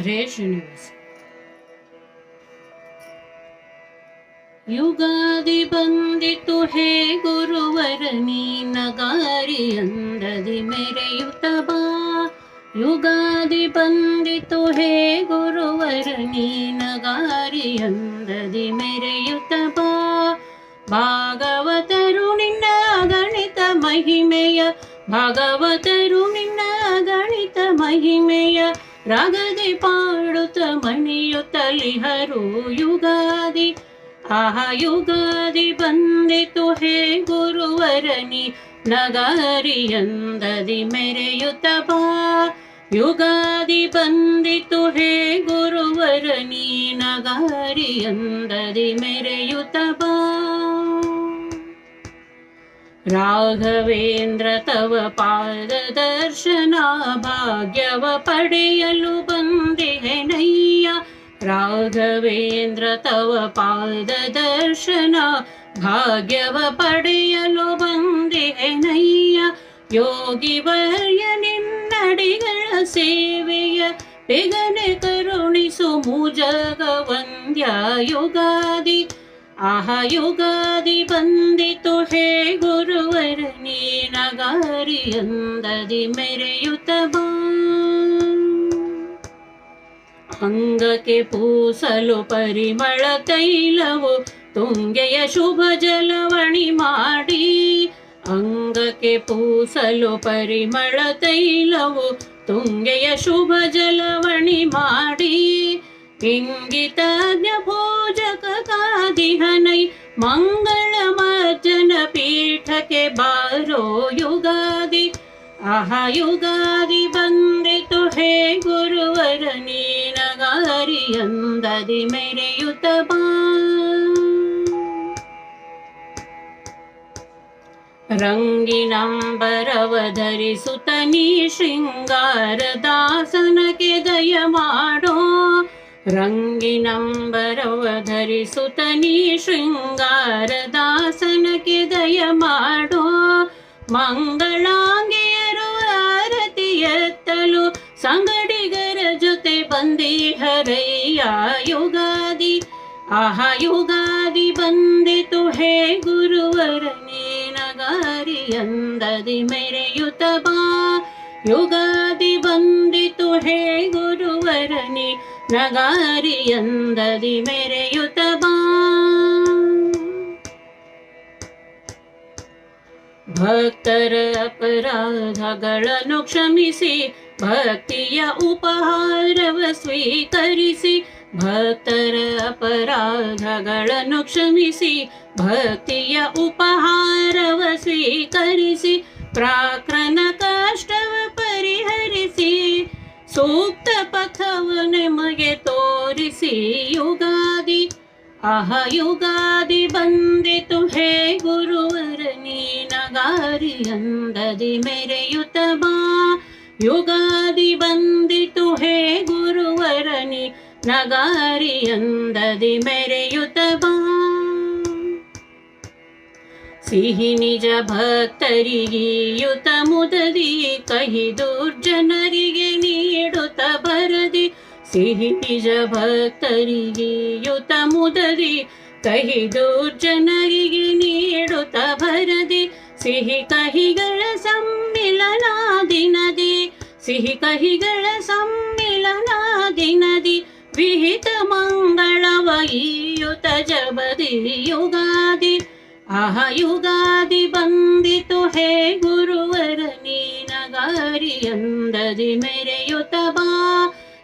ಹರೇ ಯುಗಾದಿ ಬಂದಿತು ಹೇ ಗುರುವರ ನೀ ನಗಾರಿ ಅಂದದಿ ಮೆರೆಯುತ ಬಾ. ಯುಗಾದಿ ಬಂದಿತು ಹೇ ಗುರುವರ ನೀ ನಗಾರಿ ಅಂದದಿ ಮೆರೆಯುತ ಬಾ. ಭಾಗವತರು ನಿನ್ನ ಗಣಿತ ಮಹಿಮೆಯ, ಭಾಗವತರು ನಿನ್ನ ಗಣಿತ ಮಹಿಮೆಯ ರಾಗದೆ ಪಾಡುತ್ತ ಮಣಿಯುತ್ತಲಿಹರು ಯುಗಾದಿ. ಆಹ, ಯುಗಾದಿ ಬಂದಿತು ಹೇ ಗುರುವರನಿ ನಗಾರಿಯಂದದಿ ಮೆರೆಯುತ್ತ ಬಾ. ಯುಗಾದಿ ಬಂದಿತು ಹೇ ಗುರುವರನಿ ನಗಾರಿಯಂದದಿ ಮೆರೆಯುತ್ತ ಬಾ. ರಾಘವೇಂದ್ರ ತವ ಪಾದ ದರ್ಶನ ಭಾಗ್ಯವ ಪಡೆಯಲು ಬಂದಿಹೆನಯ್ಯ ರಾಘವೇಂದ್ರ ತವ ಪಾದ ದರ್ಶನ ಭಾಗ್ಯವ ಪಡೆಯಲು ಬಂದಿಹೆನಯ್ಯ ಯೋಗಿ ವರ್ಯ ನಿನ್ನಡಿಗಳ ಸೇವೆಯ ಬೇಗನೆ ಕರುಣಿಸು ಮುಜಗ ವಂದ್ಯ ಯುಗಾದಿ ಆಹ ಯುಗಾದಿ ಬಂದಿತು, ಹೇ ಗುರುವರ, ನೀನಗಾರಿ ಅಂದದಿ ಮೆರೆಯುತ್ತ ಬಾ. ಅಂಗಕ್ಕೆ ಪೂಸಲು ಪರಿಮಳ ತೈಲವು, ತುಂಗೆಯ ಶುಭ ಜಲವಣಿ ಮಾಡಿ. ಅಂಗಕ್ಕೆ ಪೂಸಲು ಪರಿಮಳ ತೈಲವು, ತುಂಗೆಯ ಶುಭ ಜಲವಣಿ ಮಾಡಿ. इङ्गितज्ञ मङ्गलमर्जनपीठके बारो युगादि अह युगादि बन्दितु हे गुरुवर नीनगारियन्ददि मेरे रङ्गिनम्बरवधरि सुतनी शृङ्गारदासनके के दयमारो ರಂಗಿನಂಬರವ ಧರಿಸುತ್ತ ನೀ ಶೃಂಗಾರ ದಾಸನಕ್ಕೆ ದಯ ಮಾಡೋ ಮಂಗಳಾಂಗಿಯರು ಆರತಿಯತ್ತಲು ಸಂಗಡಿಗರ ಜೊತೆ ಬಂದಿ ಹರೈಯ ಯುಗಾದಿ. ಆಹ ಯುಗಾದಿ ಬಂದಿತು ಹೇ ಗುರುವರ ನೀನಗಾರಿ ಅಂದದಿ ಮೆರೆಯುತ್ತ ಬಾ. ಯುಗಾದಿ ಬಂದಿತು ಹೇ ಗುರುವರ ನೀ ನಗಾರಿ ಅಂದದಿ ಮೆರೆಯುತ್ತ ಬಾ ಭಕ್ತರ ಅಪರಾಧಗಳನ್ನು ಕ್ಷಮಿಸಿ ಭಕ್ತಿಯ ಉಪಹಾರವ ಸ್ವೀಕರಿಸಿ ಭಕ್ತರ ಅಪರಾಧಗಳನ್ನು ಕ್ಷಮಿಸಿ ಭಕ್ತಿಯ ಉಪಹಾರವ ಸ್ವೀಕರಿಸಿ ಪ್ರಾಕ್ರನ ಪಥವ ನಿಮಗೆ ತೋರಿಸಿ ಯುಗಾದಿ. ಅಹ ಯುಗಾದಿ ಬಂದಿತು. ಹೇ ಗುರುವರ, ನೀನಗಾರಿ ಅಂದದಿ ಮೆರೆಯುತ ಬಾ. ಯುಗಾದಿ ಬಂದಿತು. ಹೇ ಗುರುವರ ನೀ ನಗಾರಿ ಅಂದದಿ ಮೆರೆಯುತ ಬಾ. ಸಿಹಿ ನಿಜ ಭಕ್ತರಿಗೀಯುತ ಮುದದಿ ಕಹಿ ದುರ್ಜನರಿಗೆ ನೀಡುತ್ತ ಬರದಿ ಸಿಹಿ ನಿಜ ಭಕ್ತರಿಗೀಯುತ ಮುದದಿ ಕಹಿ ದುರ್ಜನರಿಗೆ ನೀಡುತ್ತ ಬರದಿ ಸಿಹಿ ಕಹಿಗಳ ಸಮ್ಮಿಲನ ದಿನದಿ ಸಿಹಿ ಕಹಿಗಳ ಸಮ್ಮಿಲನ ದಿನದಿ ವಿಹಿತ ಮಂಗಳವ ಈಯುತ ಜಬದಿ ಯುಗಾದಿ ಆಹ ಯುಗಾದಿ ಬಂದಿತು, ಹೇ ಗುರುವರ ನೀನಗಾರಿಯಂದದಿ ಅಂದದಿ ಮೆರೆಯುತ್ತ ಬಾ.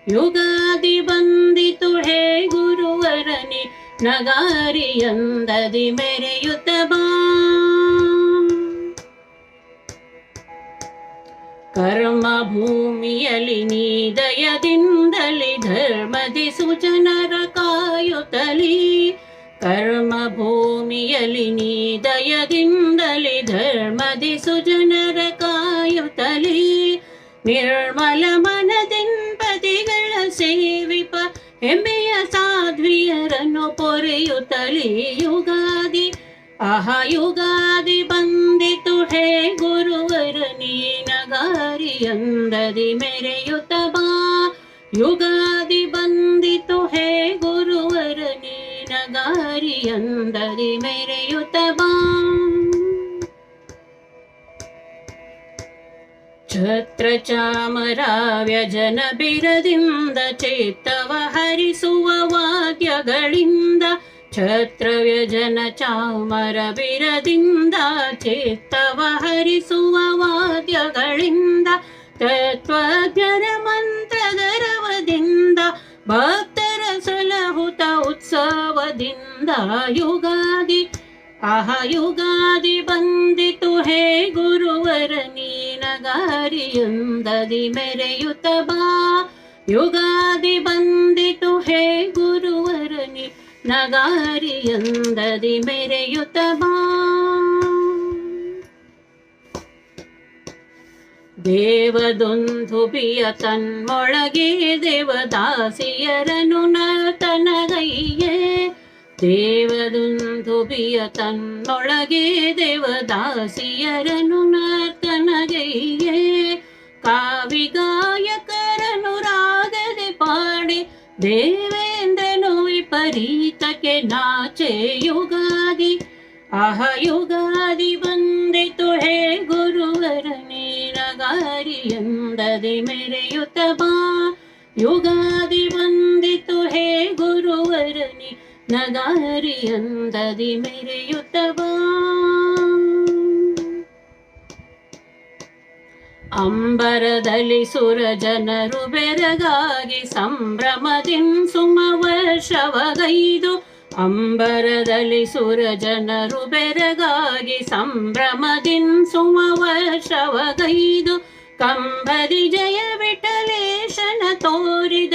ಯುಗಾದಿ ಬಂದಿತು, ಹೇ ಗುರುವರ ನೀ ನಗಾರಿ ಅಂದದಿ ಮೆರೆಯುತ್ತ ಬಾ. ಕರ್ಮ ಭೂಮಿಯಲ್ಲಿ ನೀ ದಯದಿಂದಲಿ ಧರ್ಮದಿ ಸುಜನರ ಕಾಯುತ್ತಲಿ. ಕರ್ಮ ಭೂಮಿಯಲ್ಲಿ ನೀ ದಯದಿಂದಲಿ ಧರ್ಮದಿ ಸುಜನರ ಕಾಯುತ್ತಲಿ ನಿರ್ಮಲ ಮನದಿಂಪತಿಗಳ ಸೇವಿಪ ಹೆಮ್ಮೆಯ ಸಾಧ್ವಿಯರನ್ನು ಪೊರೆಯುತ್ತಲಿ ಯುಗಾದಿ ಆಹ ಯುಗಾದಿ ಬಂದಿತು ಹೇ ಗುರುವರ ನೀನಗಾರಿ ಅಂದದಿ ಮೆರೆಯುತ್ತ ಬಾ ಯುಗಾದಿ ನೀನಗಾರಿಯಂದರಿ ಮೆರೆಯುತ್ತ ಬಾ ಛತ್ರ ಚಾಮರ ವ್ಯಜನ ಬಿರದಿಂದ ಚೇತವ ಹರಿಸುವ ವಾದ್ಯಗಳಿಂದ ಛತ್ರ ವ್ಯಜನ ಚಾಮರ ಬಿರದಿಂದ ಚೇತವ ಹರಿಸುವ ವಾದ್ಯಗಳಿಂದ ತತ್ವಜ್ಞರ ಮಂತ್ರದ ರವದಿಂದ ಉತ್ಸವದಿಂದ ಯುಗಾದಿ ಆಹ ಯುಗಾದಿ ಬಂದಿತು ಹೇ ಗುರುವರ ನೀನಗಾರಿಯುಂದದಿ ಮೆರೆಯುತ್ತ ಬಾ. ಯುಗಾದಿ ಬಂದಿತು ಹೇ ಗುರುವರ ನೀ ನಗಾರಿಯೊಂದದಿ ಮೆರೆಯುತ್ತ ಬಾ. ದೇವದೊಂದುಬಿಯ ತನ್ಮೊಳಗೆ ದೇವದಾಸಿಯರನು ನರ್ತನಗೈಯೇ. ದೇವದೊಂದುಬಿಯ ತನ್ನೊಳಗೆ ದೇವದಾಸಿಯರನು ನರ್ತನಗೈಯೇ. ಕಾವಿಗಾಯಕರನು ರಾಗದೆ ಪಾಡಿ, ದೇವೇಂದ್ರನು ವಿಪರೀತಕ್ಕೆ ನಾಚೆ ಯುಗಾದಿ. ಅಹ ಯುಗಾದಿ ಬಂದಿತು, ಹೇ ಗುರುವರ ನೀನಗಾರಿಯಂದದಿ ಮೆರೆಯುತ್ತ ಬಾ. ಯುಗಾದಿ ಬಂದಿತು, ಹೇ ಗುರುವರ ಮೆರೆಯುತ್ತ ಬಾ ಅಂಬರದಲ್ಲಿ ಸುರ ಜನರು ಬೆರಗಾಗಿ ಸಂಭ್ರಮದಿಂ ಸುಮ ವರ್ಷವಗೈದು ಅಂಬರದಲ್ಲಿ ಸುರ ಜನರು ಬೆರಗಾಗಿ ಸಂಭ್ರಮದಿಂ ಸುಮ ವರ್ಷವಗೈದು ಕಂಬದಿ ಜಯ ವಿಠಲೇಶನ ತೋರಿದ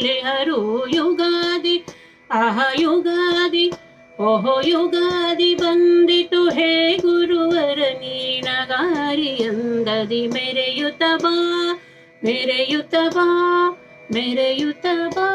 ಮಣಿಯುತ್ತಲೇ ಹರು ಯುಗಾದಿ. ಆಹ ಯುಗಾದಿ, ಓಹೋ ಯುಗಾದಿ ಬಂದಿತು ಹೇ ಗುರುವರ ನೀನಗಾರಿಯಂದದಿ ಮೆರೆಯುತ್ತ ಬಾ ಮೆರೆಯುತ್ತ ಬಾ ಮೆರೆಯುತ್ತ ಬಾ.